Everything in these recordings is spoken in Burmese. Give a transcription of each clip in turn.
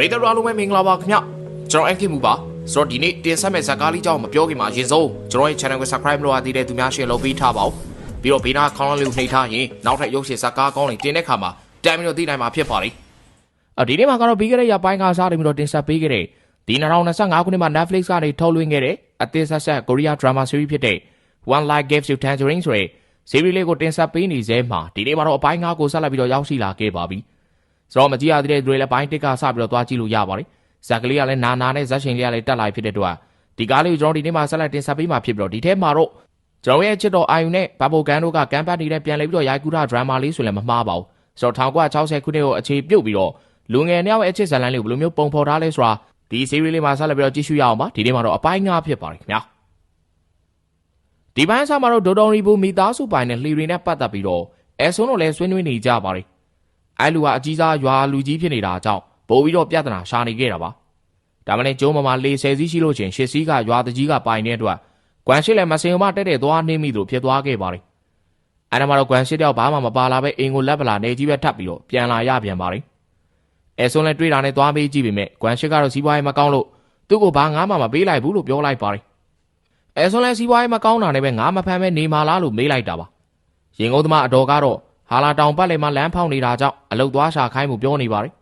ပရိသတ်အားလုံးပဲမင်္ဂလာပါခင်ဗျကျွန်တော်အန်ခင်မူပါဆိုတော့ဒီနေ့တင်ဆက်မယ့်ဇာတ်ကားလေးကြောင်းမပြောခင်မှာအရင်ဆုံးကျွန်တော်ရဲ့ channel ကို subscribe လုပ်ရသေးတဲ့သူများရှင်းလုပ်ပေးထားပါဦးပြီးတော့ဘေးနားခေါင်းလေးကိုနှိပ်ထားရင်နောက်ထပ်ရုပ်ရှင်ဇာတ်ကားကောင်းတွေတင်တဲ့ခါမှာတိုင်ပြီးတော့သိနိုင်မှာဖြစ်ပါလိမ့်အဒီနေ့မှာကတော့ပြီးခဲ့တဲ့ရပိုင်းကစားတယ်ပြီးတော့တင်ဆက်ပေးခဲ့တဲ့ဒီ2025ခုနှစ်မှာ Netflix ကနေထုတ်လွှင့်ခဲ့တဲ့အသစ်ဆက်ဆက် Korea drama series ဖြစ်တဲ့ One Life Gives You Tangerine ဆိုတဲ့ series လေးကိုတင်ဆက်ပေးနေစေမှာဒီနေ့မှာတော့အပိုင်း9ကိုဆက်လက်ပြီးတော့ရောက်ရှိလာခဲ့ပါပြီ ဆိုတော့မကြည့်ရသေးတဲ့သူတွေလည်းပိုင်းတစ်ကစပြီးတော့သွားကြည့်လို့ရပါတယ်ဇက်ကလေးကလည်းနာနာနဲ့ဇက်ရှင်လေးကလည်းတက်လာဖြစ်တဲ့အတွက်ဒီကားလေးကိုကျွန်တော်ဒီနေ့မှာဆက်လက်တင်ဆက်ပေးမှာဖြစ်ပြီးတော့ဒီထဲမှာတော့ကျွန်တော်ရဲ့ချစ်တော်အာယူနဲ့ဘာဘိုကန်တို့ကကမ်ပတ်နေတဲ့ပြန်လဲပြီးတော့ရိုက်ကူးတာဒရမာလေးဆိုလည်းမမှားပါဘူးဆိုတော့1960ခုနှစ်ကိုအခြေပြုတ်ပြီးတော့လူငယ်နှစ်ယောက်ရဲ့အချစ်ဇာတ်လမ်းလေးကိုဘယ်လိုမျိုးပုံဖော်ထားလဲဆိုတာဒီ series လေးမှာဆက်လက်ပြီးတော့ကြည့်ရှုရအောင်ပါဒီနေ့မှာတော့အပိုင်း9ဖြစ်ပါတယ်ခင်ဗျာဒီပိုင်းစားမှာတော့ဒေါ်ဒေါရီဘူမိသားစုပိုင်နဲ့လှီရီနဲ့ပတ်သက်ပြီးတော့အဲဆွန်းတို့လည်းဆွေးနွေးနေကြပါတယ် အဲလူကအကြီးစားရွာလူကြီးဖြစ်နေတာကြောင့်ပို့ပြီးတော့ပြဿနာရှာနေခဲ့တာပါဒါမှလည်းကျုံးမမလေးဆယ်စီးရှိလို့ချင်းရှစ်စီးကရွာတကြီးကပိုင်တဲ့အတွက်ကွမ်ရှိလည်းမစင်မတက်တဲ့သွားနှင်းမိသူဖြစ်သွားခဲ့ပါတယ်အဲဒါမှတော့ကွမ်ရှိတယောက်ဘာမှမပါလာပဲအင်ကိုလက်ပလာနေကြီးပဲထပ်ပြီးတော့ပြန်လာရပြန်ပါတယ်အဲဆွန်းလည်းတွေ့တာနဲ့သွားမေးကြည့်ပေမဲ့ကွမ်ရှိကတော့စီးပွားရေးမကောင်းလို့သူ့ကိုဘာငားမှမပေးလိုက်ဘူးလို့ပြောလိုက်ပါတယ်အဲဆွန်းလည်းစီးပွားရေးမကောင်းတာနဲ့ပဲငါမဖမ်းပဲနေမာလားလို့မေးလိုက်တာပါရင်ကုန်သမားအတော်ကတော့ ဟာလာတောင်ပတ်လည်မှာလမ်းဖောက်နေတာကြောင့်အလုတ်သွားရှာခိုင်းမှုပြောနေပါတယ်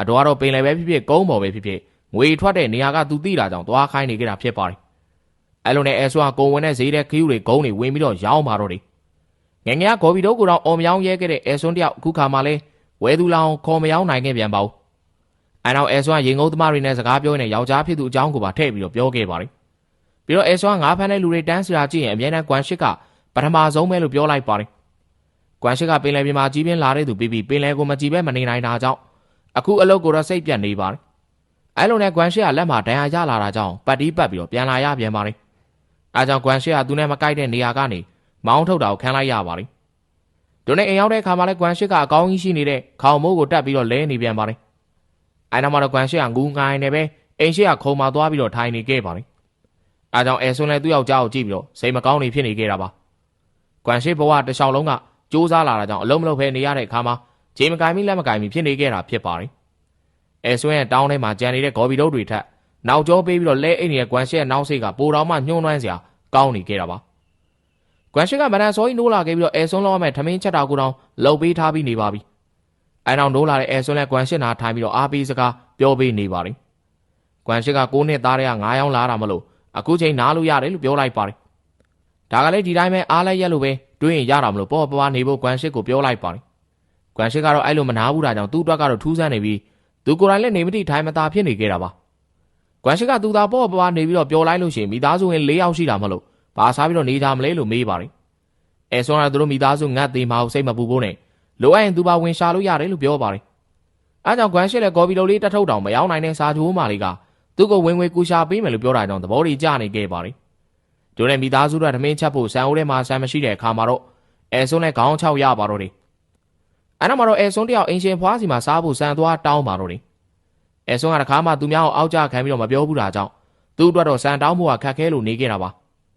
အတော်ကတော့ပင်လယ်ပဲဖြစ်ဖြစ်ကုန်းပေါ်ပဲဖြစ်ဖြစ်ငွေထွက်တဲ့နေရာကသူသိတာကြောင့်သွားခိုင်းနေကြတာဖြစ်ပါတယ်အဲ့လိုနဲ့အဲဆွာကိုဝင်တဲ့ဈေးတဲ့ခရူတွေဂုံးတွေဝင်ပြီးတော့ရောင်းပါတော့တယ်ငငယ်ကဂေါ်ဘီတို့ကတော့အော်မြောင်းရဲခဲ့တဲ့အဲဆွန်းတယောက်အခုခါမှလဲဝဲသူလောင်ခေါ်မယောင်းနိုင်ခဲ့ပြန်ပါဘူးအဲနောက်အဲဆွာရင်ငုံသမားတွေနဲ့စကားပြောနေယောက်ျားဖြစ်သူအကြောင်းကိုပါထည့်ပြီးတော့ပြောခဲ့ပါတယ်ပြီးတော့အဲဆွာငါးဖမ်းတဲ့လူတွေတန်းစရာကြည့်ရင်အမြဲတမ်းကွမ်ရှစ်ကပထမဆုံးပဲလို့ပြောလိုက်ပါတယ် ကွမ်ရှစ်ကပင်လယ်ပြင်မှာကြီးပြင်းလာတဲ့သူပြီးပြီးပင်လယ်ကိုမကြည့်ပဲမနေနိုင်တာကြောင့်အခုအလုတ်ကိုတော့စိတ်ပြတ်နေပါတယ်အဲလိုနဲ့ကွမ်ရှစ်ကလက်မှာဒဏ်ရာရလာတာကြောင့်ပတ်တီးပတ်ပြီးတော့ပြန်လာရပြန်ပါတယ်အဲကြောင့်ကွမ်ရှစ်ကသူနဲ့မကိုက်တဲ့နေရာကနေမောင်းထုတ်တာကိုခံလိုက်ရပါတယ်သူနဲ့အိမ်ရောက်တဲ့အခါမှာလဲကွမ်ရှစ်ကအကောင်းကြီးရှိနေတဲ့ခေါင်မိုးကိုတက်ပြီးတော့လဲနေပြန်ပါတယ်အဲနောက်မှာတော့ကွမ်ရှစ်ကငူငိုင်းနေပဲအိမ်ရှိကခုံမှာသွားပြီးတော့ထိုင်နေခဲ့ပါတယ်အဲကြောင့်အဲဆွန်းလဲသူ့ယောက်ျားကိုကြည့်ပြီးတော့စိတ်မကောင်းနေဖြစ်နေခဲ့တာပါကွမ်ရှစ်ဘဝတစ်လျှောက်လုံးက စူးစမ်းလာတာကြောင့်အလုံးမလုံးဖဲနေရတဲ့အခါမှာဂျေမကိုင်မီလက်မကိုင်မီဖြစ်နေခဲ့တာဖြစ်ပါတယ်အဲဆွန်းရဲ့တောင်းထဲမှာကြံနေတဲ့ဂေါ်ဘီတုတ်တွေထက်နောက်ကျောပေးပြီးတော့လဲအိတ်နေတဲ့ကွမ်ရှစ်ရဲ့နောက်စိတ်ကပိုတော်မှညှိုးနှွမ်းစရာကောင်းနေခဲ့တာပါကွမ်ရှစ်ကမနန်စောကြီးနိုးလာခဲ့ပြီးတော့အဲဆွန်းလောမဲ့ထမင်းချက်တာကိုတောင်လှုပ်ပေးထားပြီးနေပါပြီအဲနောက်နိုးလာတဲ့အဲဆွန်းလဲကွမ်ရှစ်နာထိုင်ပြီးတော့အားပေးစကားပြောပေးနေပါတယ်ကွမ်ရှစ်က9နှစ်သားတွေက9ရောင်းလာတာမလို့အခုချိန်နားလို့ရတယ်လို့ပြောလိုက်ပါတယ်ဒါကလည်းဒီတိုင်းပဲအားလိုက်ရက်လို့ပဲ တွေးရင်ရတာမလို့ပေါ့ပွားနေဖို့ကွမ်ရှစ်ကိုပြောလိုက်ပါတယ်ကွမ်ရှစ်ကတော့အဲ့လိုမနာဘူးတာကြောင့်သူ့အတွက်ကတော့ထူးဆန်းနေပြီးသူကိုယ်တိုင်လည်းနေမတိထိုင်မသာဖြစ်နေခဲ့တာပါကွမ်ရှစ်ကသူသာပေါ့ပွားနေပြီးတော့ပြောလိုက်လို့ရှိရင်မိသားစုဝင်၄ယောက်ရှိတာမလို့ဘာစားပြီးတော့နေကြမလဲလို့မေးပါတယ်အဲဆွမ်းကသူတို့မိသားစုငတ်သေးမအောင်စိတ်မပူဖို့နဲ့လိုအပ်ရင်သူပါဝင်ရှာလို့ရတယ်လို့ပြောပါတယ်အဲကြောင့်ကွမ်ရှစ်လည်းကော်ပီလိုလေးတထုတ်တောင်မရောက်နိုင်တဲ့စာချိုးမာလေးကသူ့ကိုဝင်ဝင်ကူရှာပေးမယ်လို့ပြောတာကြောင့်သဘောကြီးကြနေခဲ့ပါတယ်။ တို့နဲ့မိသားစုတို့ထမင်းချက်ဖို့ဆန်အိုးထဲမှာဆန်မရှိတဲ့အခါမှာတော့အဲဆွန်းနဲ့ခေါင်းချောက်ရပါတော့တယ်။အဲနောက်မှာတော့အဲဆွန်းတယောက်အင်ရှင်ဖွားစီမှာစားဖို့ဆန်သွားတောင်းပါတော့တယ်။အဲဆွန်းကတခါမှသူများကိုအောက်ကျခံပြီးတော့မပြောဘူးတာကြောင့်သူ့အတွက်တော့ဆန်တောင်းဖို့ကခက်ခဲလို့နေခဲ့တာပါ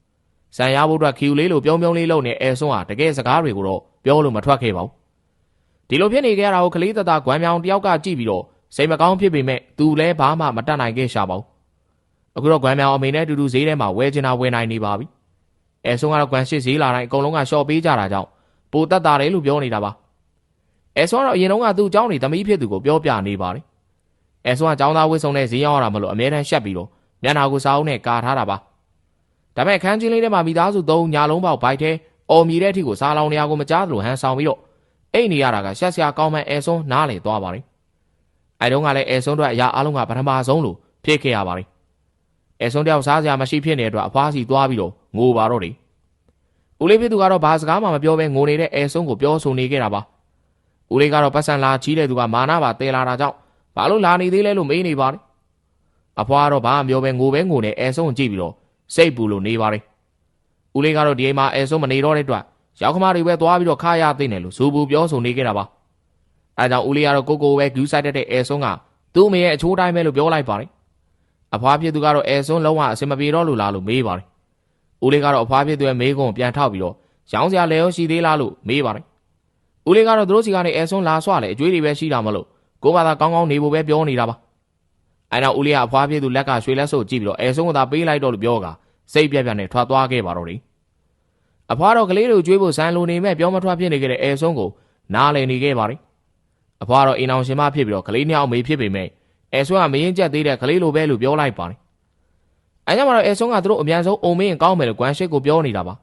။ဆန်ရဖို့အတွက်ခီယူလေးလိုပြုံးပြုံးလေးလုပ်နေအဲဆွန်းကတကယ်စကားတွေကိုတော့ပြောလို့မထွက်ခဲ့ပါဘူး။ဒီလိုဖြစ်နေကြတာကိုကလေးတသားကွမ်းမြောင်တယောက်ကကြည့်ပြီးတော့စိတ်မကောင်းဖြစ်ပေမဲ့သူလည်းဘာမှမတတ်နိုင်ခဲ့ရှာပါဘူး အခုတော့ grand မြောင်အမေနဲ့အတူတူဈေးထဲမှာဝယ်ချင်တာဝယ်နိုင်နေပါပြီအဲဆုံးကတော့ grand ရှိဈေးလာတိုင်းအကုန်လုံးကရှော့ပေးကြတာကြောင့်ပိုတက်တာတယ်လို့ပြောနေတာပါအဲဆုံးကတော့အရင်တုန်းကသူ့အကြောင်းနေသမီးဖြစ်သူကိုပြောပြနေပါတယ်အဲဆုံးကចောင်းသားဝစ်စုံနဲ့ဈေးရောက်လာမလို့အမြဲတမ်းရှက်ပြီးတော့မျက်နှာကိုစာအုပ်နဲ့ကာထားတာပါဒါပေမဲ့ခန်းချင်းလေးထဲမှာမိသားစုသုံးညာလုံးပေါက်ဘိုက်ထဲအော်မြည်တဲ့အထိကိုစားလောင်နေရကိုမကြားသလိုဟန်ဆောင်ပြီးတော့အိတ်နေရတာကရှက်စရာကောင်းမှန်အဲဆုံးနားလေသွားပါတယ်အဲတုန်းကလည်းအဲဆုံးတို့အရာအလုံးကပထမဆုံးလို့ဖြစ်ခဲ့ရပါတယ် အဲဆုံးတယောက်စားစရာမရှိဖြစ်နေတဲ့အတွက်အဖွားစီသွားပြီးတော့ငိုပါတော့တယ်ဦးလေးဖြစ်သူကတော့ဘာစကားမှမပြောဘဲငိုနေတဲ့အဲဆုံးကိုပြောဆိုနေခဲ့တာပါဦးလေးကတော့ပတ်စံလာချီးတဲ့သူကမာနပါတဲလာတာကြောင့်ဘာလို့လာနေသေးလဲလို့မေးနေပါတယ်အဖွားကတော့ဘာမှမပြောဘဲငိုပဲငိုနေအဲဆုံးကိုကြည့်ပြီးတော့စိတ်ပူလို့နေပါတယ်ဦးလေးကတော့ဒီအိမ်မှာအဲဆုံးမနေတော့တဲ့အတွက်ရောက်ခမတွေပဲသွားပြီးတော့ခါရသိနေလို့ဇူပူပြောဆိုနေခဲ့တာပါအဲကြောင့်ဦးလေးကတော့ကိုကိုပဲဂူးဆိုင်တဲ့အဲဆုံးကသူ့အမေရဲ့အချိုးတိုင်းပဲလို့ပြောလိုက်ပါတယ် အဖွားဖြစ်သူကတော့အဲဆုံးလုံးဝအစင်မပြေတော့လို့လားလို့မေးပါတယ်ဦးလေးကတော့အဖွားဖြစ်သူရဲ့မေးခွန်းပြန်ထောက်ပြီးတော့ရောင်းစရာလဲရောရှိသေးလားလို့မေးပါတယ်ဦးလေးကတော့သူတို့စီကနေအဲဆုံးလာဆွလဲအကျွေးတွေပဲရှိတာမလို့ကိုမသာကောင်းကောင်းနေဖို့ပဲပြောနေတာပါအဲနောက်ဦးလေးကအဖွားဖြစ်သူလက်ကရွှေလက်စုပ်ကြည့်ပြီးတော့အဲဆုံးကသာပေးလိုက်တော့လို့ပြောကစိတ်ပြက်ပြက်နဲ့ထွက်သွားခဲ့ပါတော့တယ်အဖွားတော့ကလေးတို့ကျွေးဖို့စံလိုနေမဲ့ပြောမထွက်ဖြစ်နေခဲ့တဲ့အဲဆုံးကိုနားလည်နေခဲ့ပါတယ်အဖွားတော့အိမ်အောင်ရှင်မဖြစ်ပြီးတော့ကလေးနှစ်ယောက်မေးဖြစ်ပေမဲ့ အဲဆုံးကမရင်ကျက်သေးတဲ့ကလေးလိုပဲလို့ပြောလိုက်ပါတယ်အဲကြောင့်မတော့အဲဆုံးကသူတို့အမြန်ဆုံးအုံမင်းရင်ကောင်းမယ်လို့ကွမ်ရှစ်ကိုပြောနေတာပါ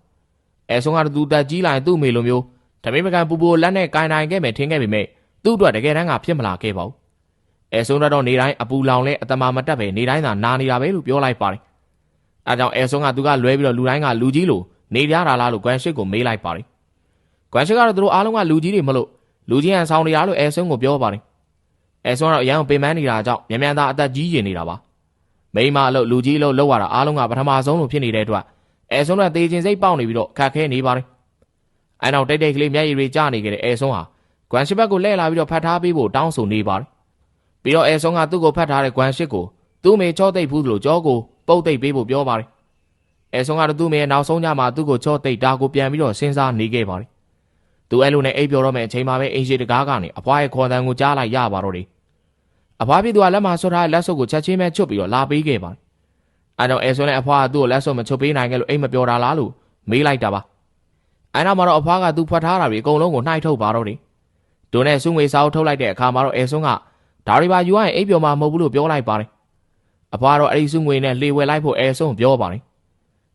အဲဆုံးကသူတက်ကြီးလာရင်သူ့မေလိုမျိုးဓမိပကံပူပူလက်နဲ့ကင်နိုင်ခဲ့မယ်ထင်ခဲ့ပေမဲ့သူ့အတွက်တကယ်တမ်းကဖြစ်မလာခဲ့ပါဘူးအဲဆုံးတော့နေတိုင်းအပူလောင်လဲအတမာမတက်ပဲနေတိုင်းသာနာနေတာပဲလို့ပြောလိုက်ပါတယ်အဲကြောင့်အဲဆုံးကသူကလွဲပြီးတော့လူတိုင်းကလူကြီးလိုနေကြတာလားလို့ကွမ်ရှစ်ကိုမေးလိုက်ပါတယ်ကွမ်ရှစ်ကတော့သူတို့အားလုံးကလူကြီးတွေမလို့လူကြီးဟန်ဆောင်နေတာလို့အဲဆုံးကိုပြောပါတယ် အဲဆုံးကတော့အရန်ကိုပင်ပန်းနေတာကြောင့်မြန်မြန်သာအသက်ကြီးရင်နေတာပါမိမအလုပ်လူကြီးအလုပ်လောက်ရတာအားလုံးကပထမဆုံးလို့ဖြစ်နေတဲ့အတွက်အဲဆုံးကတေချင်းစိတ်ပေါက်နေပြီးတော့ခက်ခဲနေပါတယ်အဲနောက်တိတ်တိတ်ကလေးမျက်ရည်တွေကျနေခဲ့တဲ့အဲဆုံးဟာကွမ်ရှစ်ဘက်ကိုလှည့်လာပြီးတော့ဖတ်ထားပေးဖို့တောင်းဆိုနေပါတယ်ပြီးတော့အဲဆုံးကသူ့ကိုဖတ်ထားတဲ့ကွမ်ရှစ်ကိုသူ့မေချောသိပ်ဘူးလို့ကြောကိုပုတ်သိပ်ပေးဖို့ပြောပါတယ်အဲဆုံးကတော့သူ့မေရဲ့နောက်ဆုံးညမှာသူ့ကိုချောသိပ်တာကိုပြန်ပြီးတော့စဉ်းစားနေခဲ့ပါတယ်သူအဲ့လိုနဲ့အိပ်ပျော်တော့မယ့်အချိန်မှာပဲအင်ရှိတကားကနေအဖွားရဲ့ခေါ်တန်ကိုကြားလိုက်ရပါတော့တယ် အဖွားပြည်သူကလက်မှာဆွတ်ထားတဲ့လက်စုပ်ကိုချက်ချင်းပဲချွတ်ပြီးတော့လာပေးခဲ့ပါတယ်အဲတော့အဲဆုံးနဲ့အဖွားကသူ့ကိုလက်စုပ်မချွတ်ပေးနိုင်ခဲ့လို့အိမ်မပြောတာလားလို့မေးလိုက်တာပါအဲနောက်မှာတော့အဖွားကသူဖွက်ထားတာတွေအကုန်လုံးကိုနှိုက်ထုတ်ပါတော့တယ်ဒုနဲ့စုငွေစာအုပ်ထုတ်လိုက်တဲ့အခါမှာတော့အဲဆုံးကဒါတွေပါယူရရင်အိပ်ပျော်မှာမဟုတ်ဘူးလို့ပြောလိုက်ပါတယ်အဖွားတော့အဲ့ဒီစုငွေနဲ့လှေဝယ်လိုက်ဖို့အဲဆုံးပြောပါတယ်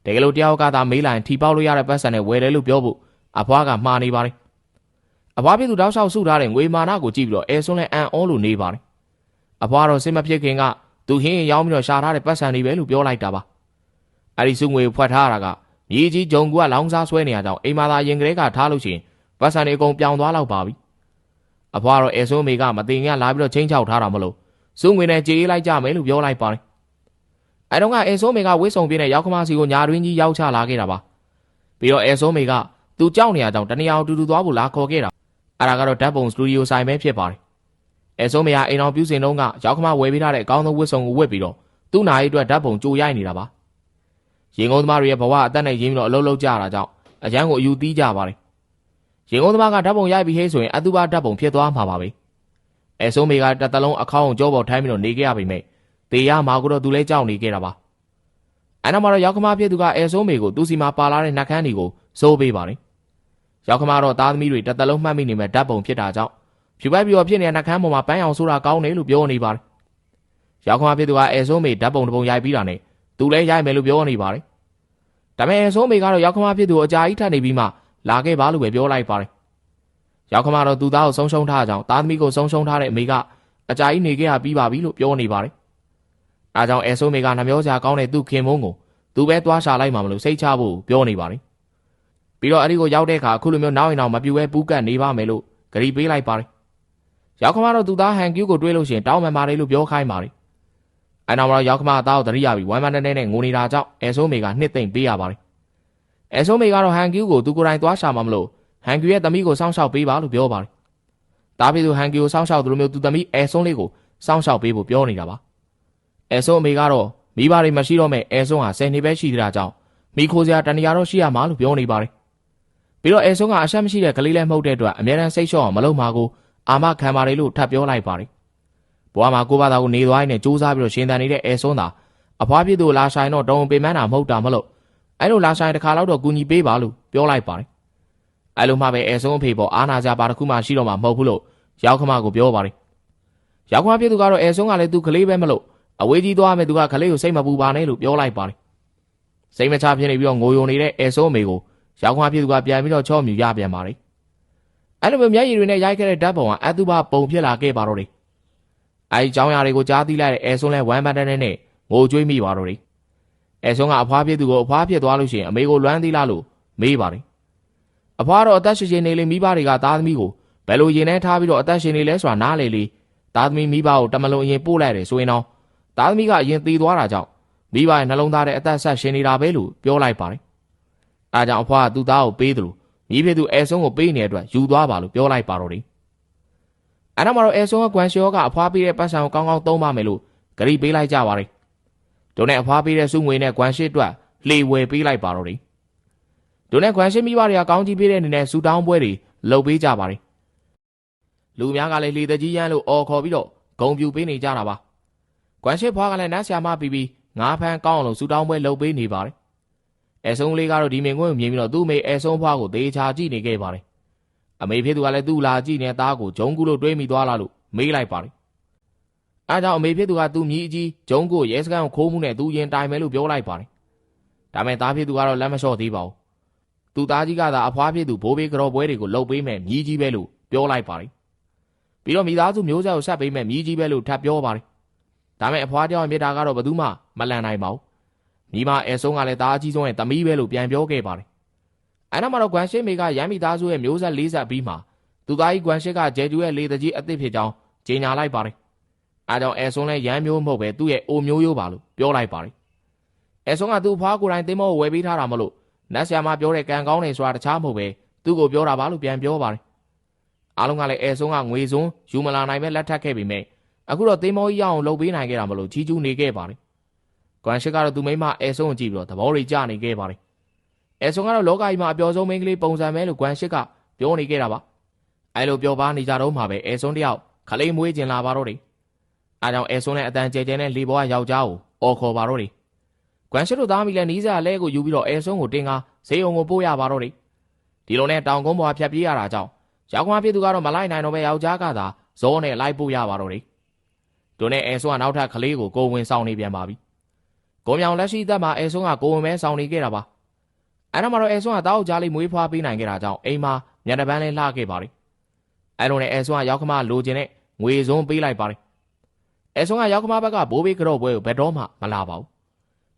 တကယ်လို့တယောက်ကသာမေးလိုက်ရင်ထီပေါက်လို့ရတဲ့ပတ်စံနဲ့ဝယ်တယ်လို့ပြောဖို့အဖွားကမှားနေပါတယ်အဖွားပြည်သူတောက်လျှောက်စုထားတဲ့ငွေမာနကိုကြည့်ပြီးတော့အဲဆုံးလည်းအံ့ဩလို့နေပါတယ် အဖွားတော့စိတ်မဖြစ်ခင်ကသူဟင်းရောင်းပြီးတော့ရှာထားတဲ့ပတ်စံတွေပဲလို့ပြောလိုက်တာပါအဲ့ဒီစုငွေဖွက်ထားတာကမြေကြီးဂျုံကူကလောင်းစားဆွဲနေရကြောင်းအိမ်မာသာရင်ကလေးကထားလို့ရှိရင်ပတ်စံတွေအကုန်ပြောင်းသွားလောက်ပါပြီအဖွားတော့အဲဆုံးမေကမတင်ငါလာပြီးတော့ချင်းချောက်ထားတာမလို့စုငွေနဲ့ကြေးလိုက်ကြမယ်လို့ပြောလိုက်ပါတယ်အဲတော့ကအဲဆုံးမေကဝစ်စုံပြင်းတဲ့ရောက်ခမစီကိုညာတွင်းကြီးရောက်ချလာခဲ့တာပါပြီးတော့အဲဆုံးမေကသူကြောက်နေရကြောင်းတနေရာအတူတူသွားဖို့လာခေါ်ခဲ့တာအဲ့ဒါကတော့ဓာတ်ပုံစတူဒီယိုဆိုင်ပဲဖြစ်ပါတယ် အဲဆုံးမေကအိမ်အောင်ပြုစင်တုန်းကရောက်ခမဝယ်ပေးထားတဲ့အကောင်းဆုံးဝစ်စုံကိုဝတ်ပြီးတော့သူ့နာရီအတွက်ဓာတ်ပုံကြိုရိုက်နေတာပါရင်ကုန်းသမားတွေရဲ့ဘဝအသက်နဲ့ရင်းပြီးတော့အလုပ်လုပ်ကြတာကြောင့်အရန်ကိုအယူသီးကြပါတယ်ရင်ကုန်းသမားကဓာတ်ပုံရိုက်ပြီးဟေးဆိုရင်အတူပါဓာတ်ပုံဖြစ်သွားမှာပါပဲအဲဆုံးမေကတစ်သလုံးအခေါင်းကြောပေါ်ထိုင်းပြီးတော့နေခဲ့ရပေမဲ့တေရမာကိုတော့သူလဲကြောက်နေခဲ့တာပါအဲ့နောက်မှာတော့ရောက်ခမဖြစ်သူကအဲဆုံးမေကိုသူ့စီမှာပါလာတဲ့နှက်ခမ်းတွေကိုစိုးပေးပါတယ်ရောက်ခမတော့သားသမီးတွေတစ်သလုံးမှတ်မိနေမဲ့ဓာတ်ပုံဖြစ်တာကြောင့် ဖြူပိုက်ပြီးတော့ဖြစ်နေတဲ့နှက်ခမ်းပေါ်မှာပန်းအောင်ဆိုတာကောင်းတယ်လို့ပြောနေပါတယ်ရောက်ခမဖြစ်သူကအဲဆုံးမေဓာတ်ပုံတစ်ပုံရိုက်ပြီးတာနဲ့သူလဲရိုက်မယ်လို့ပြောနေပါတယ်ဒါပေမဲ့အဲဆုံးမေကတော့ရောက်ခမဖြစ်သူကိုအကြာကြီးထပ်နေပြီးမှလာခဲ့ပါလို့ပဲပြောလိုက်ပါတယ်ရောက်ခမတော့သူသားကိုဆုံးရှုံးထားကြောင်းသားသမီးကိုဆုံးရှုံးထားတဲ့အမေကအကြာကြီးနေခဲ့ရပြီးပါပြီလို့ပြောနေပါတယ်။အားကြောင့်အဲဆိုးမေကနှမျောစရာကောင်းတဲ့သူ့ခင်မုန်းကိုသူပဲသွားရှာလိုက်မှမလို့စိတ်ချဖို့ပြောနေပါတယ်။ပြီးတော့အဲ့ဒီကိုရောက်တဲ့အခါအခုလိုမျိုးနောက်ရင်တော့မပြူပဲပူးကတ်နေပါမယ်လို့ဂရီပေးလိုက်ပါတယ်။ ရောက်ခမတော့သူသားဟန်ကျူးကိုတွေးလို့ရှိရင်တောင်းမှန်ပါတယ်လို့ပြောခိုင်းပါတယ်။အဲနောက်မှာရောက်ခမအသားကိုတရိယာပြီးဝမ်းမန်းတဲ့နဲ့ငိုနေတာကြောင့်အဲဆိုးမေကနှစ်သိမ့်ပေးရပါတယ်။အဲဆိုးမေကတော့ဟန်ကျူးကိုသူကိုယ်တိုင်သွားရှာမှမလို့ဟန်ကျူရဲ့သမီးကိုစောင့်ရှောက်ပေးပါလို့ပြောပါတယ်။ဒါပေမဲ့ဟန်ကျူကိုစောင့်ရှောက်သူလိုမျိုးသူသမီးအဲဆုံးလေးကိုစောင့်ရှောက်ပေးဖို့ပြောနေတာပါ။အဲဆုံးအမေကတော့မိဘတွေမရှိတော့မဲ့အဲဆုံးဟာဆယ်နှစ်ပဲရှိသေးတာကြောင့်မိခိုးစရာတဏှာတော့ရှိရမှာလို့ပြောနေပါတယ်။ပြီးတော့အဲဆုံးကအဆက်မရှိတဲ့ကလေးလည်းမဟုတ်တဲ့အတွက်အများအားစိတ်လျှော့အောင်မလုပ်မှာကို အာမခံပါတယ်လို့ထပ်ပြောလိုက်ပါတယ်။ဘွားမှာကိုဘာသာကိုနေသွားရင်းနဲ့စူးစမ်းပြီးတော့ရှင်သန်နေတဲ့အဲဆုံးသာအဖွားပြည့်သူလာဆိုင်တော့တုံပင်မန်းတာမဟုတ်တာမလို့အဲ့လိုလာဆိုင်တစ်ခါတော့ကူညီပေးပါလို့ပြောလိုက်ပါတယ်။အဲ့လိုမှပဲအဲဆုံးအဖေပေါ်အာနာကြပါတစ်ခုမှရှိတော့မှာမဟုတ်ဘူးလို့ရောက်ခမကိုပြောပါတယ်။ရောက်ခမပြည့်သူကတော့အဲဆုံးကလည်းသူကလေးပဲမလို့အဝေးကြီးသွားမယ်သူကကလေးကိုစိတ်မပူပါနဲ့လို့ပြောလိုက်ပါတယ်။စိတ်မချဖြစ်နေပြီးတော့ငိုယုံနေတဲ့အဲဆုံးအမေကိုရောက်ခမပြည့်သူကပြန်ပြီးတော့ချော့မြူရပြန်ပါတယ်။ အဲ့လိုမျိုးမျက်ရည်တွေနဲ့ရိုက်ခဲ့တဲ့ဓာတ်ပုံကအတူပါပုံဖြစ်လာခဲ့ပါတော့တယ်။အဲဒီကြောင်းရာတွေကိုကြားသိလိုက်တဲ့အဲဆုံးလဲဝမ်းပန်းတန်းနဲ့ငိုကြွေးမိပါတော့တယ်။အဲဆုံးကအဖွားပြည့်သူကိုအဖွားဖြစ်သွားလို့ရှိရင်အမေကိုလွမ်းသေးလားလို့မေးပါတယ်။အဖွားတော့အသက်ရှင်ရှင်နေလေမိဘတွေကသားသမီးကိုဘယ်လိုရင်ထဲထားပြီးတော့အသက်ရှင်နေလဲဆိုတာနားလေလေသားသမီးမိဘကိုတမလုံးအရင်ပို့လိုက်တယ်ဆိုရင်တော့သားသမီးကအရင်သေသွားတာကြောင့်မိဘရဲ့နှလုံးသားထဲအသက်ဆက်ရှင်နေတာပဲလို့ပြောလိုက်ပါတယ်။အဲကြောင့်အဖွားကသူ့သားကိုပေးတယ်လို့ မိဖေသူအဲဆုံးကိုပေးနေတဲ့အတွက်ယူသွားပါလို့ပြောလိုက်ပါတော့တယ်။အဲနောက်မှာတော့အဲဆုံးကကွမ်ရှောကအဖွားပေးတဲ့ပတ်စံကိုကောင်းကောင်းသုံးပါမယ်လို့ဂရီပေးလိုက်ကြပါတယ်။တို့နဲ့အဖွားပေးတဲ့စုငွေနဲ့ကွမ်ရှစ်အတွက်လှေဝယ်ပေးလိုက်ပါတော့တယ်။တို့နဲ့ကွမ်ရှစ်မိဘတွေကကောင်းကြီးပေးတဲ့အနေနဲ့စူတောင်းပွဲတွေလုပ်ပေးကြပါတယ်။လူများကလည်းလှေတကြီးရမ်းလို့အော်ခေါ်ပြီးတော့ဂုံပြူပေးနေကြတာပါကွမ်ရှစ်ဖွားကလည်းနတ်ဆရာမပြီးပြီးငါးဖန်းကောင်းအောင်လို့စူတောင်းပွဲလုပ်ပေးနေပါတယ် အဲဆုံးလေးကတော့ဒီမင်ကွင်းကိုမြင်ပြီးတော့သူ့မေအဲဆုံးဖွားကိုသေချာကြည့်နေခဲ့ပါတယ်အမေဖြစ်သူကလည်းသူ့လာကြည့်နေသားကိုဂျုံကူလို့တွေးမိသွားလာလို့မေးလိုက်ပါတယ်အဲကြောင့်အမေဖြစ်သူကသူ့မြည်အကြီးဂျုံကိုရဲစခန်းကိုခိုးမှုနဲ့သူရင်တိုင်မယ်လို့ပြောလိုက်ပါတယ်ဒါမဲ့သားဖြစ်သူကတော့လက်မလျှော့သေးပါဘူးသူသားကြီးကသာအဖွားဖြစ်သူဘိုးဘေးကြော်ပွဲတွေကိုလှုပ်ပေးမယ်မြည်ကြီးပဲလို့ပြောလိုက်ပါတယ်ပြီးတော့မိသားစုမျိုးဆက်ကိုဆက်ပေးမယ်မြည်ကြီးပဲလို့ထပ်ပြောပါတယ်ဒါမဲ့အဖွားကြောင့်မြေတာကတော့ဘယ်သူမှမလန်နိုင်ပါဘူး မိမအဲဆုံးကလည်းသားအကြီးဆုံးရဲ့သမီးပဲလို့ပြန်ပြောခဲ့ပါတယ်အဲ့နောက်မှာတော့ဂွမ်ရှစ်မေကရမ်းမိသားစုရဲ့မျိုးဆက်၄ဆက်ပြီးမှသူသားကြီးဂွမ်ရှစ်ကဂျေဂျူရဲ့လေတကြီးအသစ်ဖြစ်ကြောင်းကြေညာလိုက်ပါတယ်အားကြောင့်အဲဆုံးလည်းရမ်းမျိုးမဟုတ်ပဲသူ့ရဲ့အိုမျိုးရိုးပါလို့ပြောလိုက်ပါတယ်အဲဆုံးကသူ့ဖွားကိုယ်တိုင်တင်းမောကိုဝယ်ပေးထားတာမလို့နတ်ဆရာမပြောတဲ့ကံကောင်းနေဆိုတာတခြားမဟုတ်ပဲသူ့ကိုပြောတာပါလို့ပြန်ပြောပါတယ်အားလုံးကလည်းအဲဆုံးကငွေစွန်းယူမလာနိုင်ပဲလက်ထပ်ခဲ့ပေမဲ့အခုတော့တင်းမောကြီးရအောင်လုပ်ပေးနိုင်ခဲ့တာမလို့ကြီးကျူးနေခဲ့ပါတယ် ကွမ်ရှစ်ကတော့သူမိမအဲဆုံးကိုကြည့်ပြီးတော့သဘောတွေကျနေခဲ့ပါတယ်အဲဆုံးကတော့လောကကြီးမှာအပျော်ဆုံးမိန်းကလေးပုံစံပဲလို့ကွမ်ရှစ်ကပြောနေခဲ့တာပါအဲလိုပြောပါနေကြတော့မှပဲအဲဆုံးတယောက်ခလေးမွေးကျင်လာပါတော့တယ်အားကြောင့်အဲဆုံးနဲ့အတန်ကျဲကျဲနဲ့လေပေါ်ကယောက်ျားကိုအော်ခေါ်ပါတော့တယ်ကွမ်ရှစ်တို့သားမိလည်းနီးစရာလဲကိုယူပြီးတော့အဲဆုံးကိုတင်ကားဈေးုံကိုပို့ရပါတော့တယ်ဒီလိုနဲ့တောင်ကုန်းပေါ်ဖြတ်ပြေးရတာကြောင့်ရောက်ခွာပြသူကတော့မလိုက်နိုင်တော့ပဲယောက်ျားကသာဇောနဲ့လိုက်ပို့ရပါတော့တယ်တို့နဲ့အဲဆုံးကနောက်ထပ်ခလေးကိုကိုဝင်ဆောင်နေပြန်ပါပြီ ကိုမြောင်လက်ရှိသက်မှာအဲဆုံးကကိုဝင်မဲဆောင်နေခဲ့တာပါအဲ့တော့မှတော့အဲဆုံးကတောက်ကြားလေးမွေးဖွားပေးနိုင်ခဲ့တာကြောင့်အိမ်မှာညနေပန်းလေးလှခဲ့ပါတယ်အဲ့လိုနဲ့အဲဆုံးကရောက်ခမလိုချင်တဲ့ငွေစုံပေးလိုက်ပါတယ်အဲဆုံးကရောက်ခမဘက်ကဘိုးဘေးကြော့ပွဲကိုဘယ်တော့မှမလာပါဘူး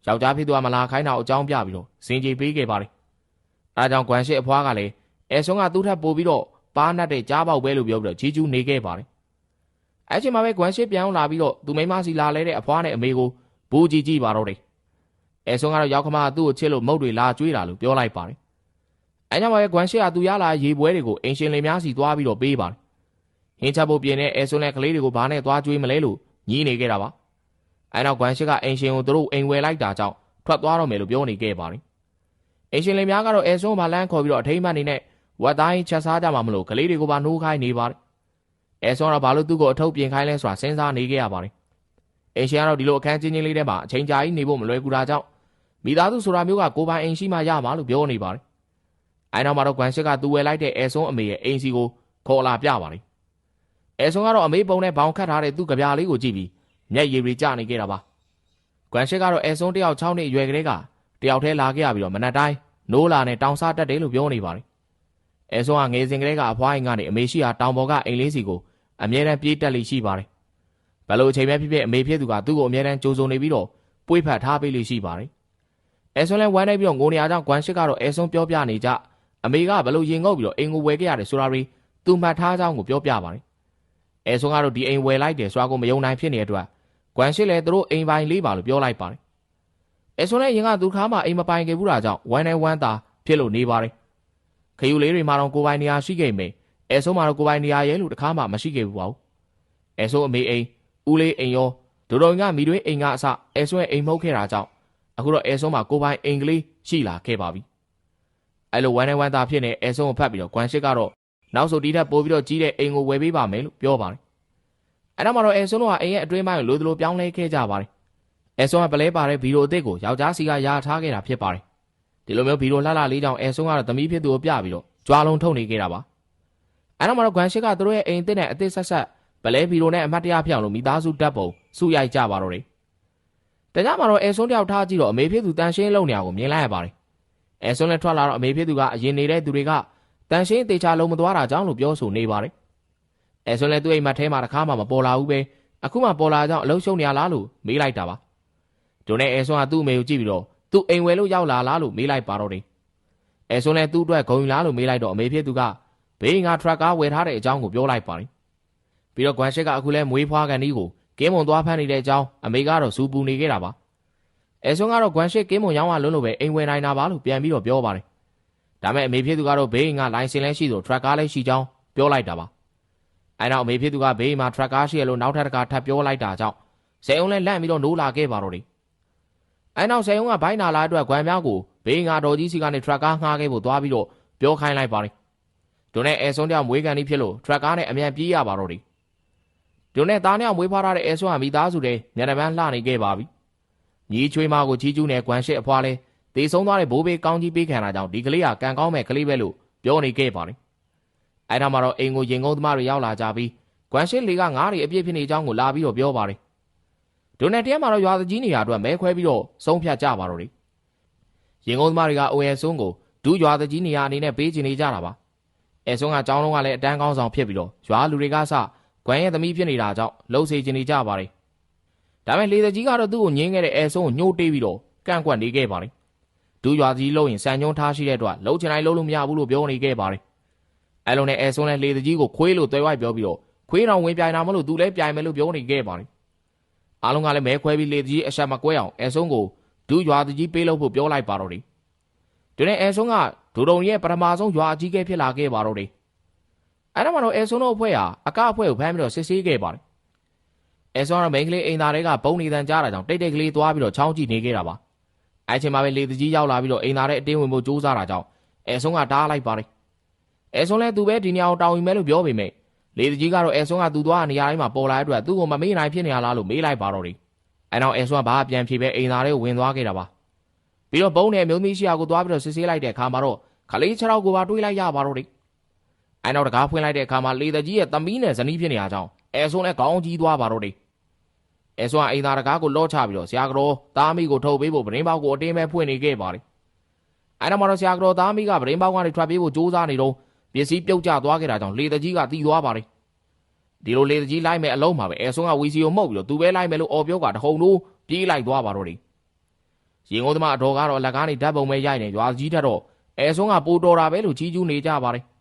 ယောက်ျားဖြစ်သူကမလာခိုင်းတာကိုအကြောင်းပြပြီးတော့စင်ကြေပေးခဲ့ပါတယ်အဲဒါကြောင့်ဂွမ်ရှစ်အဖွားကလည်းအဲဆုံးကသူ့ထက်ပိုပြီးတော့ပါးနှက်တဲ့ကြားပေါက်ပဲလို့ပြောပြီးတော့ကြီးကျူးနေခဲ့ပါတယ်အဲ့ချိန်မှာပဲဂွမ်ရှစ်ပြန်လာပြီးတော့သူမိမစီလာလဲတဲ့အဖွားနဲ့အမေကို ဘူကြီးကြီးပါတော့တယ်အဲဆုံးကတော့ရောက်ခမကသူ့ကိုချစ်လို့မုတ်တွေလာကျွေးတာလို့ပြောလိုက်ပါတယ်အဲကြောင့်ပဲဂွမ်ရှစ်ကသူရလာရေပွဲတွေကိုအင်ရှင်လင်များစီသွားပြီးတော့ပေးပါတယ်ဟင်းချဖို့ပြင်တဲ့အဲဆုံးနဲ့ကလေးတွေကိုဘာနဲ့သွားကျွေးမလဲလို့ညီးနေခဲ့တာပါအဲနောက်ဂွမ်ရှစ်ကအင်ရှင်ကိုသူတို့အိမ်ဝယ်လိုက်တာကြောင့်ထွက်သွားတော့မယ်လို့ပြောနေခဲ့ပါတယ်အင်ရှင်လင်များကတော့အဲဆုံးမှာလမ်းခေါ်ပြီးတော့အထိမ်းမှန်နေနဲ့ဝက်သားချက်စားကြမှာမလို့ကလေးတွေကိုပါနှိုးခိုင်းနေပါတယ်အဲဆုံးတော့ဘာလို့သူ့ကိုအထုပ်ပြင်ခိုင်းလဲဆိုတာစဉ်းစားနေခဲ့ရပါတယ် အိမ်ရှင်ကတော့ဒီလိုအခန်းချင်းချင်းလေးထဲမှာအချိန်ကြာကြီးနေဖို့မလွယ်ကူတာကြောင့်မိသားစုဆိုတာမျိုးကကိုပိုင်အိမ်ရှိမှရမှာလို့ပြောနေပါတယ်။အဲနောက်မှာတော့ဂွမ်ရှစ်ကသူဝယ်လိုက်တဲ့အဲဆုံးအမေရဲ့အိမ်စီကိုခေါ်လာပြပါတယ်။အဲဆုံးကတော့အမေပုံနဲ့ဘောင်ခတ်ထားတဲ့သူ့ကြပြားလေးကိုကြည့်ပြီးမျက်ရည်တွေကျနေခဲ့တာပါ။ဂွမ်ရှစ်ကတော့အဲဆုံးတယောက်6နှစ်အရွယ်ကလေးကတယောက်တည်းလာခဲ့ရပြီးတော့မနက်တိုင်းနိုးလာနဲ့တောင်စားတက်တယ်လို့ပြောနေပါတယ်။အဲဆုံးကငယ်စဉ်ကလေးကအဖွားအိမ်ကနေအမေရှိရာတောင်ပေါ်ကအိမ်လေးစီကိုအမြဲတမ်းပြေးတက်လိရှိပါတယ် ဘယ်လိုအချိန်ပဲဖြစ်ဖြစ်အမေဖြစ်သူကသူ့ကိုအမြဲတမ်းကြိုးစုံနေပြီးတော့ပွေးဖတ်ထားပေးလို့ရှိပါတယ်။အဲဆွန်လဲဝမ်းနေပြီးတော့ငိုနေရကြောင်းဂွမ်ရှစ်ကတော့အဲဆွန်ပြောပြနေကြအမေကဘယ်လိုရင်ငုပ်ပြီးတော့အိမ်ကိုဝယ်ခဲ့ရတယ်ဆိုတာတွေသူမှတ်ထားကြောင်းကိုပြောပြပါတယ်။အဲဆွန်ကတော့ဒီအိမ်ဝယ်လိုက်တယ်ဆိုတာကိုမယုံနိုင်ဖြစ်နေတဲ့အတွက်ဂွမ်ရှစ်လည်းသူတို့အိမ်ပိုင်လေးပါလို့ပြောလိုက်ပါတယ်။အဲဆွန်လည်းရင်ကသူခါမှအိမ်မပိုင်ခဲ့ဘူးတာကြောင့်ဝမ်းနေဝမ်းသာဖြစ်လို့နေပါတယ်။ခယူလေးတွေမှာတော့ကိုပိုင်နေရာရှိခဲ့မိအဲဆွန်မှာတော့ကိုပိုင်နေရာရဲလို့တခါမှမရှိခဲ့ဘူးပါဘူး။အဲဆွန်အမေအိမ် ဦးလေးအိမ်ရောဒိုတော်ကမိတွင်းအိမ်ကအစအဲဆွဲအိမ်မှုတ်ခဲ့တာကြောင့်အခုတော့အဲဆုံးမှာကိုပိုင်အိမ်ကလေးရှိလာခဲ့ပါပြီအဲလိုဝမ်းနေဝမ်းသာဖြစ်နေအဲဆုံးကိုဖတ်ပြီးတော့ကွမ်ရှစ်ကတော့နောက်ဆိုဒီထက်ပိုပြီးတော့ကြီးတဲ့အိမ်ကိုဝယ်ပေးပါမယ်လို့ပြောပါတယ်အဲနောက်မှာတော့အဲဆုံးတို့ကအိမ်ရဲ့အတွင်းပိုင်းကိုလိုသလိုပြောင်းလဲခဲ့ကြပါတယ်အဲဆုံးကပလဲပါတဲ့ဗီဒီယိုအသစ်ကိုယောက်ျားစီကရာထားခဲ့တာဖြစ်ပါတယ်ဒီလိုမျိုးဗီဒီယိုလှလှလေးကြောင့်အဲဆုံးကတော့သမီးဖြစ်သူကိုပြပြီးတော့ကြွားလုံးထုတ်နေခဲ့တာပါအဲနောက်မှာတော့ဂွမ်ရှစ်ကသူတို့ရဲ့အိမ်အသစ်နဲ့အသစ်ဆက်ဆက် ပလဲဗီလိုနဲ့အမတ်တရားပြောင်းလို့မိသားစုတပ်ပုံစုရိုက်ကြပါတော့တယ်။တကြမှာတော့အဲဆွန်းတယောက်ထားကြည့်တော့အမေဖြစ်သူတန်ရှင်းလုံနေအောင်ကိုမြင်လိုက်ရပါတယ်။အဲဆွန်းလည်းထွက်လာတော့အမေဖြစ်သူကအရင်နေတဲ့သူတွေကတန်ရှင်းတေချာလုံးမသွားတာကြောင့်လို့ပြောဆိုနေပါတယ်။အဲဆွန်းလည်းသူ့အိမ်မက်ထဲမှာတစ်ခါမှမပေါ်လာဘူးပဲအခုမှပေါ်လာကြောင်းအလုံးရှုံနေရလားလို့မေးလိုက်တာပါ။ဒုနဲ့အဲဆွန်းကသူ့အမေကိုကြည့်ပြီးတော့သူ့အိမ်ဝယ်လို့ရောက်လာလားလို့မေးလိုက်ပါတော့တယ်။အဲဆွန်းလည်းသူ့အတွက်ဂုံယူလားလို့မေးလိုက်တော့အမေဖြစ်သူကဘေးငါထရက်ကားဝယ်ထားတဲ့အကြောင်းကိုပြောလိုက်ပါတယ် ပြီးတော့ဂွမ်ရှစ်ကအခုလဲမွေးဖွားကန်ဒီကိုကင်းမွန်သွားဖမ်းနေတဲ့အကြောင်းအမေကတော့စူပူနေခဲ့တာပါအဲဆွန်းကတော့ဂွမ်ရှစ်ကင်းမွန်ရောင်းရလုံးလို့ပဲအိမ်ဝင်နိုင်တာပါလို့ပြန်ပြီးတော့ပြောပါတယ်ဒါမဲ့အမေဖြစ်သူကတော့ဘေးကလိုင်စင်လဲရှိသလိုထရက်ကားလည်းရှိကြောင်းပြောလိုက်တာပါအဲနောက်အမေဖြစ်သူကဘေးမှာထရက်ကားရှိရလို့နောက်ထပ်တစ်ခါထပ်ပြောလိုက်တာကြောင့်ဇေယုံလဲလန့်ပြီးတော့နိုးလာခဲ့ပါတော့တယ်အဲနောက်ဇေယုံကဘိုင်းနာလာအတွက်ဂွမ်များကိုဘေးငါတော်ကြီးစီကနေထရက်ကားငှားခဲ့ဖို့သွားပြီးတော့ပြောခိုင်းလိုက်ပါတယ်ဒုနဲ့အဲဆွန်းတယောက်မွေးကန်ဒီဖြစ်လို့ထရက်ကားနဲ့အမြန်ပြေးရပါတော့တယ် ဒီနဲ့သားနဲ့မွေးဖွားထားတဲ့အဲဆွမ်းဟာမိသားစုတွေညနေပန်းလှနေခဲ့ပါပြီညီချွေးမကိုချီးကျူးနေကွမ်ရှစ်အဖွားလဲတေဆုံးသွားတဲ့ဘိုးဘေးကောင်းကြီးပေးခံတာကြောင့်ဒီကလေးဟာကံကောင်းမဲ့ကလေးပဲလို့ပြောနေခဲ့ပါတယ်အဲ့ဒါမှတော့အိမ်ကိုရင်ကုန်းသမားတွေရောက်လာကြပြီးကွမ်ရှစ်လေးကငားတွေအပြည့်ဖြစ်နေကြောင်းကိုလာပြီးတော့ပြောပါတယ်ဒိုနယ်တဲမှာတော့ရွာသကြီးနေရာအတွက်မဲခွဲပြီးတော့ဆုံးဖြတ်ကြပါတော့တယ်ရင်ကုန်းသမားတွေကအိုအဲဆွန်းကိုဒူးရွာသကြီးနေရာအနေနဲ့ပေးချင်နေကြတာပါအဲဆွန်းကကြောင်းလုံးကလည်းအတန်းကောင်းဆောင်ဖြစ်ပြီးတော့ရွာလူတွေကစ ကွမ်ရဲ့သမီးဖြစ်နေတာကြောင့်လှုပ်စေချင်နေကြပါတယ်ဒါပေမဲ့လေသကြီးကတော့သူ့ကိုညင်းခဲ့တဲ့အဲဆွန်းကိုညှို့တေးပြီးတော့ကန့်ကွက်နေခဲ့ပါတယ်ဒူးရွာကြီးလို့ရင်စံညုံထားရှိတဲ့အတွက်လှုပ်ချင်တိုင်းလှုပ်လို့မရဘူးလို့ပြောနေခဲ့ပါတယ်အဲလိုနဲ့အဲဆွန်းလည်းလေသကြီးကိုခွေးလို့တွဲဝိုက်ပြောပြီးတော့ခွေးတော်ဝင်ပြိုင်တာမလို့သူလည်းပြိုင်မယ်လို့ပြောနေခဲ့ပါတယ်အားလုံးကလည်းမဲခွဲပြီးလေသကြီးအဆက်မကွဲအောင်အဲဆွန်းကိုဒူးရွာသကြီးပေးလို့ဖို့ပြောလိုက်ပါတော့တယ်ဒီနေ့အဲဆွန်းကဒူတုံရဲ့ပထမဆုံးရွာအကြီးကဲဖြစ်လာခဲ့ပါတော့တယ် အဲ့ဒါမှတော့အဲဆွန်းတို့အဖွဲ့ဟာအကအဖွဲ့ကိုဖမ်းပြီးတော့စစ်ဆေးခဲ့ပါတယ်အဲဆွန်းကတော့မိန်းကလေးအိမ်သားတွေကပုံနေတန်ကြားတာကြောင့်တိတ်တိတ်ကလေးသွားပြီးတော့ချောင်းကြည့်နေခဲ့တာပါအဲ့ချိန်မှာပဲလေတကြီးရောက်လာပြီးတော့အိမ်သားတဲ့အတင်းဝင်ဖို့ကြိုးစားတာကြောင့်အဲဆွန်းကတားလိုက်ပါတယ်အဲဆွန်းလည်းသူပဲဒီနေရာကိုတောင်းယူမယ်လို့ပြောပေမဲ့လေတကြီးကတော့အဲဆွန်းကသူသွားနေရာတိုင်းမှာပေါ်လာတဲ့အတွက်သူ့ကိုမမေ့နိုင်ဖြစ်နေရလားလို့မေးလိုက်ပါတော့တယ်အဲ့တော့အဲဆွန်းကဘာပြန်ဖြေပဲအိမ်သားတွေကိုဝင်သွားခဲ့တာပါပြီးတော့ဘုံနဲ့မျိုးသမီးရှိရာကိုသွားပြီးတော့စစ်ဆေးလိုက်တဲ့အခါမှာတော့ခလေးခြေထောက်ကိုပါတွေးလိုက်ရပါတော့တယ် အဲ့နောက်တကားဖွင့်လိုက်တဲ့အခါမှာလေတကြီးရဲ့သမီးနဲ့ဇနီးဖြစ်နေရကြောင်းအဲဆွန်းလည်းခေါင်းကြီးသွားပါတော့တယ်အဲဆွမ်းအိမ်သားတကားကိုလော့ချပြီးတော့ဆရာကတော်သားမိကိုထုတ်ပေးဖို့ပရင်းပေါက်ကိုအတင်းမဲ့ဖွင့်နေခဲ့ပါတယ်။အဲ့ဒါမှတော့ဆရာကတော်သားမိကပရင်းပေါက်ကနေထွက်ပြေးဖို့ကြိုးစားနေတော့ပစ္စည်းပြုတ်ကျသွားခဲ့တာကြောင့်လေတကြီးကတီးသွားပါတယ်။ဒီလိုလေတကြီးလိုက်မဲ့အလုံးမှာပဲအဲဆွမ်းကဝီစီကိုမှုတ်ပြီးတော့သူပဲလိုက်မယ်လို့အော်ပြောကတဟုန်တို့ပြေးလိုက်သွားပါတော့တယ်။ရင်ကုန်သမားအတော်ကတော့လက်ကားနေဓာတ်ပုံပဲရိုက်နေရွာကြီးထက်တော့အဲဆွမ်းကပိုတော်တာပဲလို့ကြီးကျူးနေကြပါတယ်။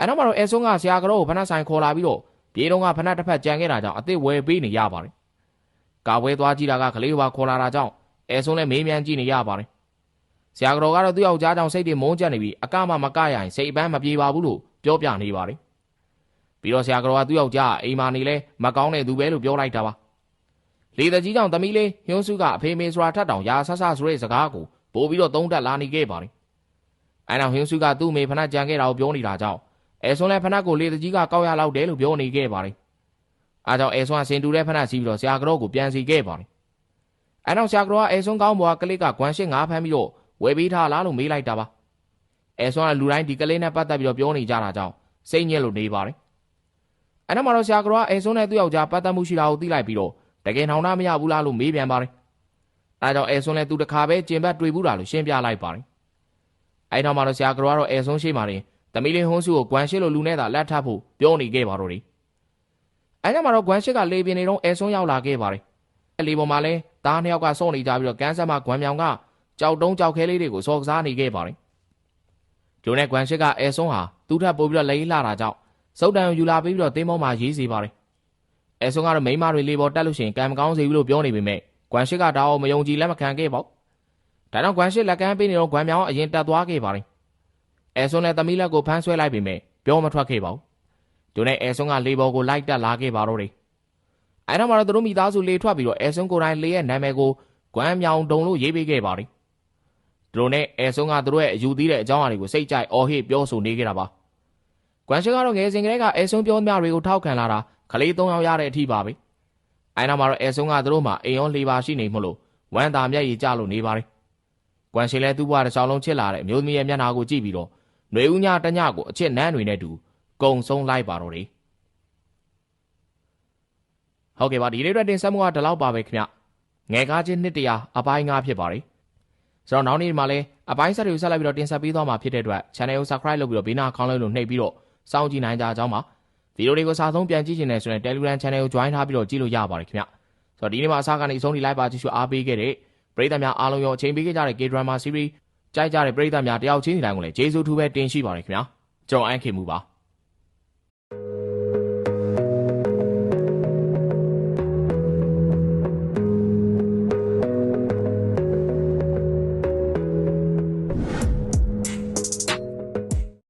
အဲ့တော့မှတော့အဲဆွမ်းကဆရာကတော်ကိုဖနက်ဆိုင်ခေါ်လာပြီးတော့ပြေးတော့ကဖနက်တစ်ဖက်ကြံခဲ့တာကြောင့်အစ်စ်ဝယ်ပေးနေရပါတယ်ကာပွဲသွားကြည့်တာကကလေးဝါခေါ်လာတာကြောင့်အဲဆုံးလည်းမေးမြန်းကြည့်နေရပါတယ်။ဆရာတော်ကတော့သူ့ယောက်ျားကြောင့်စိတ်တွေမုန်းကြက်နေပြီးအကမမကရရင်စိတ်အပန်းမပြေပါဘူးလို့ပြောပြနေပါတယ်။ပြီးတော့ဆရာတော်ကသူ့ယောက်ျားအိမ်မာနေလဲမကောင်းတဲ့သူပဲလို့ပြောလိုက်တာပါ။လေတကြီးကြောင့်သမီးလေးဟျွန်းစုကအဖေမေဆိုတာထက်တောင်ရာဆဆဆိုတဲ့စကားကိုပို့ပြီးတော့သုံးတက်လာနေခဲ့ပါတယ်။အဲနောက်ဟျွန်းစုကသူ့မေဖနက်ကြံခဲ့တာကိုပြောနေတာကြောင့် အဲဆုံးလဲဖနက်ကိုလေတကြီးကကောက်ရလောက်တယ်လို့ပြောနေခဲ့ပါတယ်။အားကြောင့်အဲဆွမ်းဆင်တူတဲ့ဖက်နှက်စီးပြီးတော့ဆရာကတော်ကိုပြန်စီခဲ့ပါတယ်။အဲနောက်ဆရာကတော်ကအဲဆွမ်းကောင်းပေါ်ကကလေးကဂွမ်ရှင်းငါးဖမ်းပြီးတော့ဝယ်ပေးထားလားလို့မေးလိုက်တာပါ။အဲဆွမ်းကလူတိုင်းဒီကလေးနဲ့ပတ်သက်ပြီးတော့ပြောနေကြတာကြောင့်စိတ်ညစ်လို့နေပါတယ်။အဲနောက်မှာတော့ဆရာကတော်ကအဲဆွမ်းနဲ့သူ့ယောက်ျားပတ်သက်မှုရှိတာကိုသိလိုက်ပြီးတော့တကယ်ထောင်တာမရဘူးလားလို့မေးပြန်ပါတယ်။အဲကြောင့်အဲဆွမ်းလည်းသူတခါပဲကျင်ဘတ်တွေ့ဘူးတာလို့ရှင်းပြလိုက်ပါတယ်။အဲနောက်မှာတော့ဆရာကတော်ကတော့အဲဆွမ်းရှိမှတင် သမီးလေးဟွန်းစုကိုဂွမ်ရှင်းလိုလူနဲ့သာလက်ထပ်ဖို့ပြောနေခဲ့ပါတော့တယ်အဲညမှာတော့ဂွမ်ရှစ်ကလေပြင်းနေတော့အဲဆွန်းရောက်လာခဲ့ပါတယ်အဲလေပေါ်မှာလဲသားနှစ်ယောက်ကစော့နေကြပြီးတော့ကန်းဆက်မဂွမ်မြောင်ကကြောက်တုံးကြောက်ခဲလေးတွေကိုစော်ကစားနေခဲ့ပါတယ်ဂျိုနဲ့ဂွမ်ရှစ်ကအဲဆွန်းဟာသူ့ထပ်ပို့ပြီးတော့လေးလှတာကြောင့်စုတ်တန်ကိုယူလာပြီးတော့တင်းမောမှာရေးစီပါတယ်အဲဆွန်းကတော့မိန်းမတွေလေပေါ်တက်လို့ရှိရင်ကံမကောင်းစေဘူးလို့ပြောနေပေမဲ့ဂွမ်ရှစ်ကဒါအောင်မယုံကြည်လက်မခံခဲ့ပါဘူးဒါကြောင့်ဂွမ်ရှစ်လက်ကမ်းပေးနေတော့ဂွမ်မြောင်အရင်တက်သွားခဲ့ပါတယ် အဲဆွန်းနဲ့သမီးလက်ကိုဖမ်းဆွဲလိုက်ပေမဲ့ပြောမထွက်ခဲ့ပါဘူးသူနဲ့အဲဆွန်းကလေဘော်ကိုလိုက်တက်လာခဲ့ပါတော့တယ်။အဲတော့မှတော့သူတို့မိသားစုလေထွက်ပြီးတော့အဲဆွန်းကိုယ်တိုင်လေရဲ့နာမည်ကိုကွမ်းမြောင်တုံလို့ရေးပေးခဲ့ပါတယ်။သူတို့နဲ့အဲဆွန်းကသူတို့ရဲ့အယူသီးတဲ့အကြောင်းအရာတွေကိုစိတ်ကြိုက်အော်ဟစ်ပြောဆိုနေခဲ့တာပါ။ကွမ်းရှိကတော့ငယ်စဉ်ကလေးကအဲဆွန်းပြောများတွေကိုထောက်ခံလာတာခလေး၃ယောက်ရတဲ့အထိပါပဲ။အဲနောက်မှာတော့အဲဆွန်းကသူတို့မှအိမ်ရောလေပါရှိနေမို့လို့ဝမ်းသာမျက်ရည်ကျလို့နေပါတယ်။ကွမ်ရှင်လဲသူ့ဘဝတစ်ချောင်းလုံးချစ်လာတဲ့အမျိုးသမီးရဲ့မျက်နှာကိုကြည့်ပြီးတော့ ຫນွေဦးညတညကိုအချစ်နန်းတွေနဲ့တူကုံဆုံးလိုက်ပါတော့တယ်ဟုတ်ကဲ့ပါဒီနေ့အတွက်တင်ဆက်မှုကဒီလောက်ပါပဲခင်ဗျငယ်ကားချင်းနှစ်တရာအပိုင်းငါဖြစ်ပါတယ်ဆိုတော့နောက်နေ့မှာလည်းအပိုင်းဆက်တွေကိုဆက်လိုက်ပြီးတော့တင်ဆက်ပေးသွားမှာဖြစ်တဲ့အတွက် channel ကို subscribe လုပ်ပြီးတော့ဘေးနားခေါင်းလုံးလို့နှိပ်ပြီးတော့စောင့်ကြည့်နိုင်ကြအောင်ပါဗီဒီယိုတွေကိုစာဆုံးပြန်ကြည့်ချင်တယ်ဆိုရင် Telegram channel ကို join ထားပြီးတော့ကြည့်လို့ရပါတယ်ခင်ဗျဆိုတော့ဒီနေ့မှာအစားကနေအဆုံးထိ live ပါကြည့်ရှုအားပေးခဲ့တဲ့ပရိသတ်များအားလုံးရောအချိန်ပေးခဲ့ကြတဲ့ K-drama series ကြိုက်ကြတဲ့ပရိသတ်များတယောက်ချင်းစီတိုင်းကိုလည်းကျေးဇူးထူးပဲတင်ရှိပါတယ်ခင်ဗျာကျွန်တော်အန်ခေမှုပါ